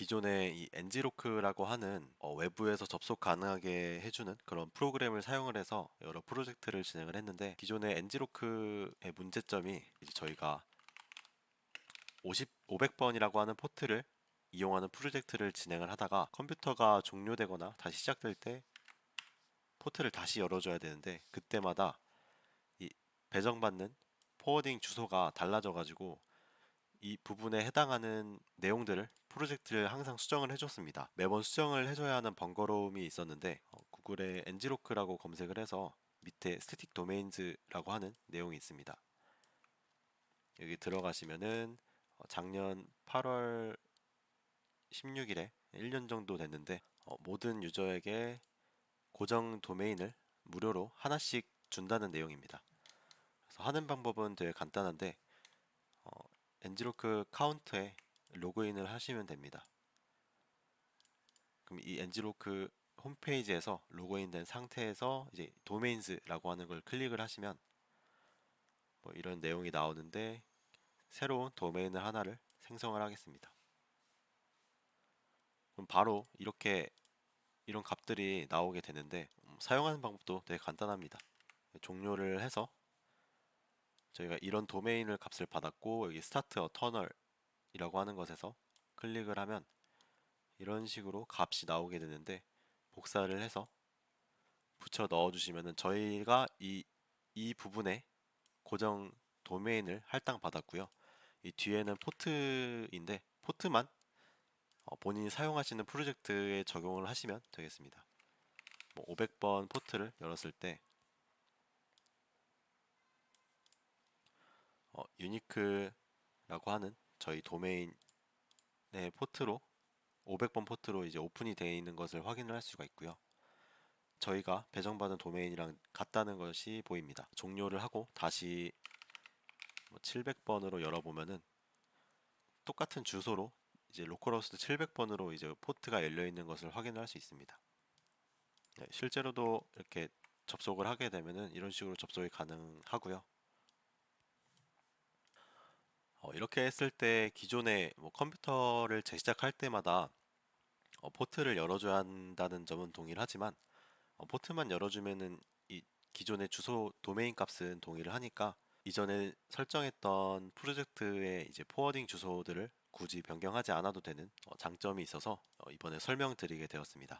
기존에 이 엔지로크라고 하는 어, 외부에서 접속 가능하게 해주는 그런 프로그램을 사용을 해서 여러 프로젝트를 진행을 했는데 기존의 엔지로크의 문제점이 이제 저희가 50, 500번이라고 하는 포트를 이용하는 프로젝트를 진행을 하다가 컴퓨터가 종료되거나 다시 시작될 때 포트를 다시 열어줘야 되는데 그때마다 이 배정받는 포워딩 주소가 달라져 가지고 이 부분에 해당하는 내용들을 프로젝트를 항상 수정을 해줬습니다. 매번 수정을 해줘야 하는 번거로움이 있었는데 어, 구글에 엔지로크라고 검색을 해서 밑에 스태틱 도메인즈라고 하는 내용이 있습니다. 여기 들어가시면은 어, 작년 8월 16일에 1년 정도 됐는데 어, 모든 유저에게 고정 도메인을 무료로 하나씩 준다는 내용입니다. 그래서 하는 방법은 되게 간단한데 어, 엔지로크 카운트에 로그인을 하시면 됩니다. 그럼 이 엔지로크 홈페이지에서 로그인된 상태에서 이제 도메인즈라고 하는 걸 클릭을 하시면 뭐 이런 내용이 나오는데 새로운 도메인을 하나를 생성을 하겠습니다. 그럼 바로 이렇게 이런 값들이 나오게 되는데 음, 사용하는 방법도 되게 간단합니다. 종료를 해서 저희가 이런 도메인을 값을 받았고 여기 스타트 어 터널이라고 하는 것에서 클릭을 하면 이런 식으로 값이 나오게 되는데 복사를 해서 붙여 넣어 주시면은 저희가 이, 이 부분에 고정 도메인을 할당 받았고요. 이 뒤에는 포트인데 포트만 어, 본인이 사용하시는 프로젝트에 적용을 하시면 되겠습니다. 뭐 500번 포트를 열었을 때 어, 유니크라고 하는 저희 도메인의 포트로 500번 포트로 이제 오픈이 되어 있는 것을 확인을 할 수가 있고요. 저희가 배정받은 도메인이랑 같다는 것이 보입니다. 종료를 하고 다시 뭐 700번으로 열어보면은 똑같은 주소로 이제 로컬호스트 700번으로 이제 포트가 열려 있는 것을 확인할 수 있습니다. 네, 실제로도 이렇게 접속을 하게 되면은 이런 식으로 접속이 가능하고요. 어, 이렇게 했을 때 기존에 뭐 컴퓨터를 재시작할 때마다 어, 포트를 열어줘야 한다는 점은 동일하지만 어, 포트만 열어주면은 이 기존의 주소 도메인 값은 동일을 하니까 이전에 설정했던 프로젝트의 이제 포워딩 주소들을 굳이 변경하지 않아도 되는 어, 장점이 있어서 어, 이번에 설명드리게 되었습니다.